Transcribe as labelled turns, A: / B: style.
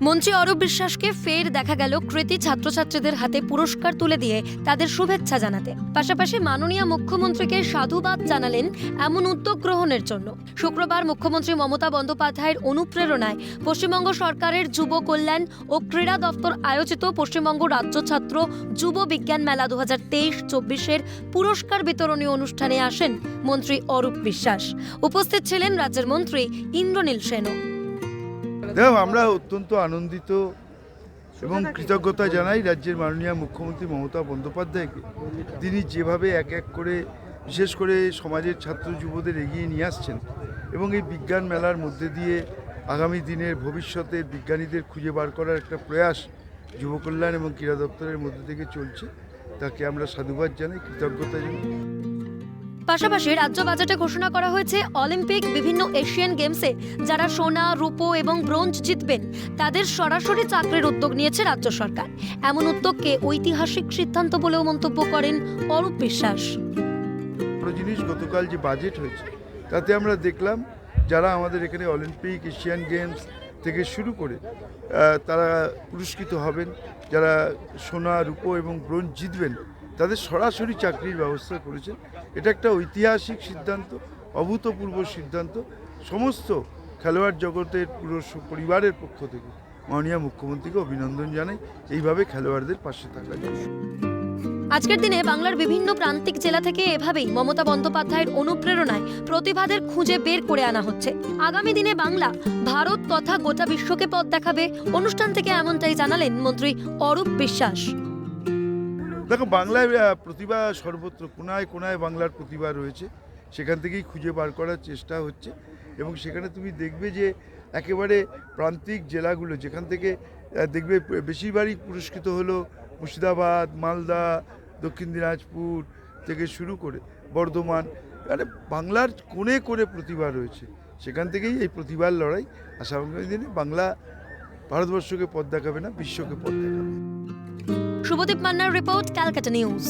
A: মন্ত্রী অরূপ বিশ্বাসকে ফের দেখা গেল কৃতি ছাত্রছাত্রীদের হাতে পুরস্কার তুলে দিয়ে তাদের শুভেচ্ছা জানাতে। পাশাপাশি মাননীয় মুখ্যমন্ত্রীকে সাধুবাদ জানালেন এমন উদ্যোগ গ্রহণের জন্য। শুক্রবার মুখ্যমন্ত্রী মমতা বন্দ্যোপাধ্যায়ের অনুপ্রেরণায় পশ্চিমবঙ্গ সরকারের যুব কল্যাণ ও ক্রীড়া দপ্তর আয়োজিত পশ্চিমবঙ্গ রাজ্য ছাত্র যুব বিজ্ঞান মেলা দু হাজার তেইশ চব্বিশের পুরস্কার বিতরণী অনুষ্ঠানে আসেন মন্ত্রী অরূপ বিশ্বাস। উপস্থিত ছিলেন রাজ্যের মন্ত্রী ইন্দ্রনীল সেনও।
B: দেখো আমরা অত্যন্ত আনন্দিত এবং কৃতজ্ঞতা জানাই রাজ্যের মাননীয় মুখ্যমন্ত্রী মমতা বন্দ্যোপাধ্যায়কে তিনি যেভাবে এক এক করে বিশেষ করে সমাজের ছাত্র যুবদের এগিয়ে নিয়ে আসছেন এবং এই বিজ্ঞান মেলার মধ্যে দিয়ে আগামী দিনের ভবিষ্যতের বিজ্ঞানীদের খুঁজে বার করার একটা প্রয়াস যুব কল্যাণ এবং ক্রীড়া দপ্তরের মধ্যে থেকে চলছে তাকে আমরা সাধুবাদ জানাই কৃতজ্ঞতা জানাই।
A: পাশাপাশি রাজ্য বাজেটে ঘোষণা করা হয়েছে অলিম্পিক বিভিন্ন এশিয়ান গেমসে যারা সোনা, রূপো এবং ব্রোঞ্জ জিতবেন, তাদের সরাসরি চাকরির উদ্যোগ নিয়েছে রাজ্য সরকার। এমন উদ্যোগকে ঐতিহাসিক সিদ্ধান্ত বলেও মন্তব্য করেন অরূপ বিশ্বাস।
B: জিনিস গতকাল যে বাজেট হয়েছে, তাতে আমরা দেখলাম যারা আমাদের এখানে অলিম্পিক, এশিয়ান গেমস থেকে শুরু করে তারা পুরস্কৃত হবেন, যারা সোনা, রূপো এবং ব্রোঞ্জ জিতবেন তাদের সরাসরি চাকরির ব্যবস্থা করেছেন। এটা একটা ঐতিহাসিক সিদ্ধান্ত, অভূতপূর্ব সিদ্ধান্ত। সমস্ত খেলোয়াড় জগতের পুরো পরিবারের পক্ষ থেকে মাননীয় মুখ্যমন্ত্রীকে অভিনন্দন জানাই। এইভাবে খেলোয়াড়দের পাশে জন্য
A: আজকের দিনে বাংলার বিভিন্ন প্রান্তিক জেলা থেকে এভাবেই মমতা বন্দ্যোপাধ্যায়ের অনুপ্রেরণায় প্রতিভাদের খুঁজে বের করে আনা হচ্ছে। আগামী দিনে বাংলা ভারত তথা গোটা বিশ্বকে পথ দেখাবে। অনুষ্ঠান থেকে এমনটাই জানালেন মন্ত্রী অরূপ বিশ্বাস।
B: দেখো, বাংলায় প্রতিভা সর্বত্র, কোনায় কোনায় বাংলার প্রতিভা রয়েছে। সেখান থেকেই খুঁজে বার করার চেষ্টা হচ্ছে এবং সেখানে তুমি দেখবে যে একেবারে প্রান্তিক জেলাগুলো, যেখান থেকে দেখবে বেশিরভাগই পুরস্কৃত হলো মুর্শিদাবাদ, মালদা, দক্ষিণ দিনাজপুর থেকে শুরু করে বর্ধমান। মানে বাংলার কোণে কোণে প্রতিভা রয়েছে। সেখান থেকেই এই প্রতিভার লড়াই আগামী দিনে বাংলা ভারতবর্ষকে পথ দেখাবে না, বিশ্বকে পথ দেখাবে।
A: শুভদীপ মান্নার রিপোর্ট ক্যালকাটা নিউজ।